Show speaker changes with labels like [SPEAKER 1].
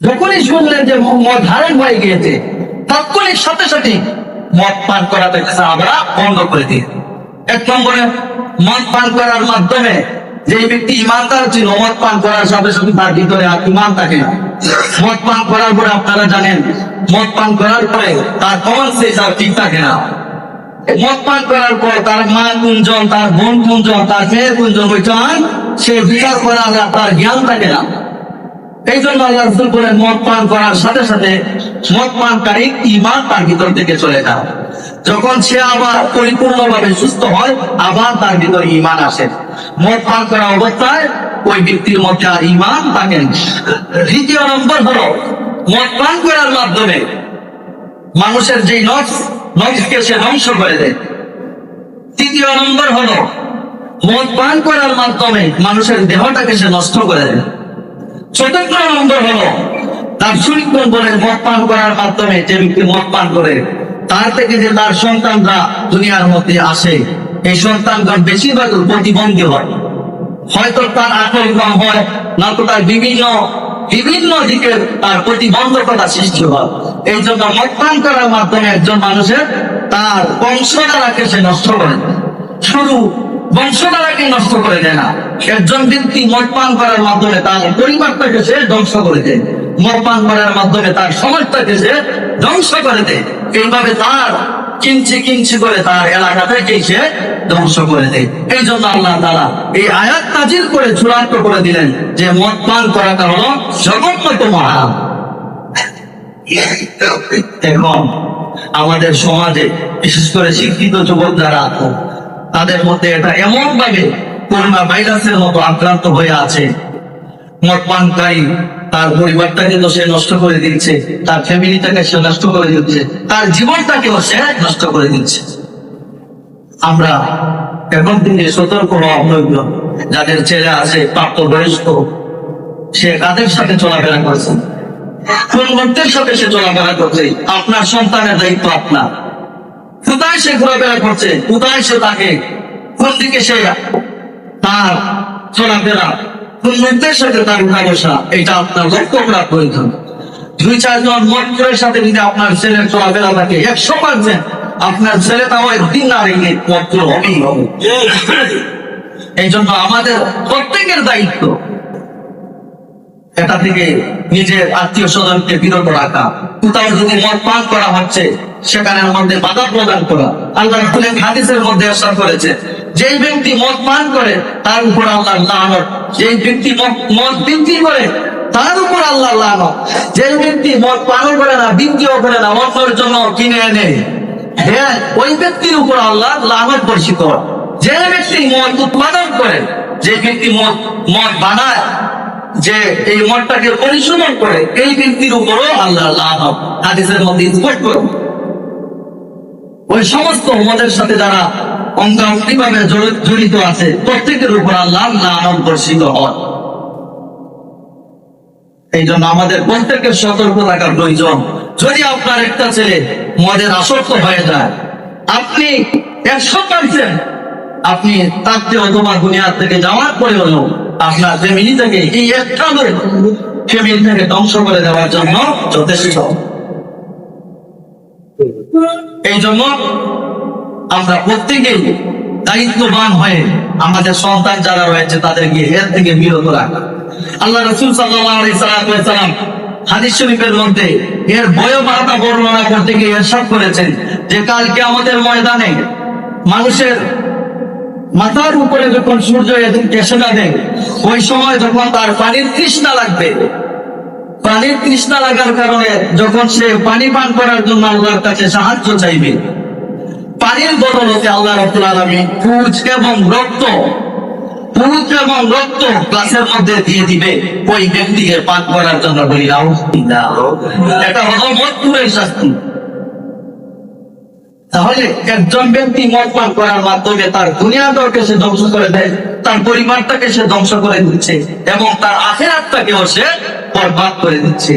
[SPEAKER 1] যখনই শুনলেন যে মদ ধারণ হয়ে গিয়েছে, তৎক্ষণিক সাথে সাথে মদ পান করাতে আমরা বন্ধ করে দিই। এক নম্বরে, মদ পান করার মাধ্যমে যে ব্যক্তি ইমানদার ছিল, মদ পান করার সাথে সাথে তার ভিতরে আর ইমান থাকে না। মদ পান করার পরে আপনারা জানেন, মদ পান করার পরে তার কমন সেন্স আর ঠিক থাকে না। মদ পান করার পর তার মা কুঞ্জন তার বোন কুঞ্জন তার মেয়ের কুঞ্জন বৈঠান সে বিচার করা আর তার জ্ঞান থাকে না। এই জন্য আল্লাহ রসুল বলেন, মদ পান করার সাথে সাথে মদ পানকারী ইমান তার ভিতর থেকে চলে যায়। যখন সে আবার পরিপূর্ণভাবে সুস্থ হয়, আবার তার ভিতরে ইমান আসে। মদ পান করা অবস্থায় ওই ব্যক্তির মধ্যে আর ইমান থাকে না। দ্বিতীয় নম্বর হলো, মদ পান করার মাধ্যমে মানুষের যে নখ নখকে সে ধ্বংস করে দেয়। তৃতীয় নম্বর হলো, মদ পান করার মাধ্যমে মানুষের দেহটাকে সে নষ্ট করে দেয়। চতুর্থ নম্বর হলো। পান করার মাধ্যমে যে ব্যক্তি পান করে, তার থেকে যে তার সন্তানরা দুনিয়ার মধ্যে আসে, এই সন্তানগণ বেশিরভাগ প্রতিবন্ধী হয়। হয়তো তার আকল কম হয় না তো তার বিভিন্ন বিভিন্ন দিকে তার প্রতিবন্ধকতা সৃষ্টি হয়। এই জন্য মদ পান করার মাধ্যমে একজন মানুষের তার বংশধারাকে সে নষ্ট করে। দেয়। শুধু বংশধারাকে নষ্ট করে দেয় না। একজন ব্যক্তি মদ পান করার মাধ্যমে তার পরিবারটাকে সে ধ্বংস করে দেয়। মদ পান করার মাধ্যমে তার সমাজটাকে সে ধ্বংস করে দেয়। এইভাবে তার কিঞ্চি কিঞ্চি করে তার এলাকা থেকে সে ধ্বংস করে দেয়। এই জন্য আল্লাহ তারা এই আয়াত নাজির করে চূড়ান্ত করে দিলেন যে মদ পান করাটা হলো জগন্নাথ মহান এখন আমাদের সমাজে, বিশেষ করে শিক্ষিত যুবক যারা তাদের মধ্যে এটা এমন ভাবে করোনা ভাইরাসের মতো আক্রান্ত হয়ে আছে। মদ পানকারী তার পরিবারটাকে তো সে নষ্ট করে দিচ্ছে, তার ফ্যামিলিটাকে সে নষ্ট করে দিচ্ছে, তার জীবনটাকেও সে নষ্ট করে দিচ্ছে। আমরা এখন থেকে সতর্ক হওয়া যাদের ছেলে আছে, প্রাপ্ত বয়স্ক, সে কাদের সাথে চলাফেরা করছে। কোন লোকদের সাথে সে চলাফেরা করছে? আপনার সন্তানের দায়িত্ব আপনার। কোথায় সে ঘোরাফেরা করছে? কোথায় সে তাকে? কোন দিকে সে তার চলাফেরা? কোন সাথে তার উঠা বসা? এটা আপনার লক্ষ্য করা প্রয়োজন। দুই, চারজন মন্ত্রের সাথে যদি আপনার ছেলের চলাফেরা থাকে, একশো পার্সেন্ট আপনার ছেলে তাও একদিন না রেখে মন্ত্র হবেই হবে। এই জন্য আমাদের প্রত্যেকের দায়িত্ব এটা থেকে নিজের আত্মীয় স্বজনকে বিরত রাখা। কোথাও যদি মদ পান করা হচ্ছে সেখানে মধ্যে বাধা প্রদান করা। আল্লাহ রাসূলের হাদিসের মধ্যে আশা করেছে, যেই ব্যক্তি মদ পান করে, তার উপর আল্লাহ লানত। যেই ব্যক্তি মদ বিক্রি করে, তার উপর আল্লাহ লানত। যেই ব্যক্তি মদ পানও করে না, বিক্রিও করে না, অন্যের জন্য কিনে এনে হ্যাঁ ওই ব্যক্তির উপর আল্লাহ লানত বর্ষিত যে ব্যক্তি মদ উৎপাদন করে, যে ব্যক্তি মদ মদ বানায়, যে এই মঠটাকে পরিশোধন করে, এই ব্যক্তির উপরও আল্লাহ লাভ হাদিসের মধ্যে স্পষ্ট ওই সমস্ত মদের সাথে যারা অঙ্গাঙ্গি ভাবে জড়িত আছে, প্রত্যেকের উপর আল্লাহ লাভ বর্ষিত হয় এই জন্য আমাদের প্রত্যেকের সতর্ক থাকার প্রয়োজন। যদি আপনার একটা ছেলে মদের আসক্ত হয়ে যায়, আপনি একশো পার্সেন্ট আপনি তাকে অথবা দুনিয়ার থেকে যাওয়ার পরে হলেও আপনার ফ্যামিলি থেকে এই একটা ফ্যামিলি থেকে ধ্বংস করে দেওয়ার জন্য যথেষ্ট। এই জন্য আমরা প্রত্যেকেই দায়িত্ববান হয়ে আমাদের সন্তান যারা রয়েছে তাদেরকে এর থেকে বিরত রাখা। আল্লাহ রসুল সাল্লাম হাদিস শরীফের মধ্যে এর ভয়াবহতা বর্ণনা করতে গিয়ে এরশাদ করেছেন যে কালকে আমাদের ময়দানে মানুষের মাথার উপরে যখন সূর্য এদিকে এসে যাবে, ওই সময় যখন তার পানির তৃষ্ণা লাগবে পানির তৃষ্ণা লাগার কারণে যখন সে পানি পান করার জন্য আল্লাহর কাছে সাহায্য চাইবে, পানির বদলতে আল্লাহ রব্বুল আলামিন পুজ এবং রক্ত, পুজ এবং রক্ত মধ্যে দিয়ে দিবে, ওই ব্যক্তিকে পান করার জন্য এটা হলো শাস্তি। তাহলে একজন ব্যক্তি মদ পান করার মাধ্যমে তার দুনিয়াটাকে সে ধ্বংস করে দেয়, তার পরিবারটাকে সে ধ্বংস করে দিচ্ছে, এবং তার আখেরাতটাকেও সে বরবাদ করে দিচ্ছে।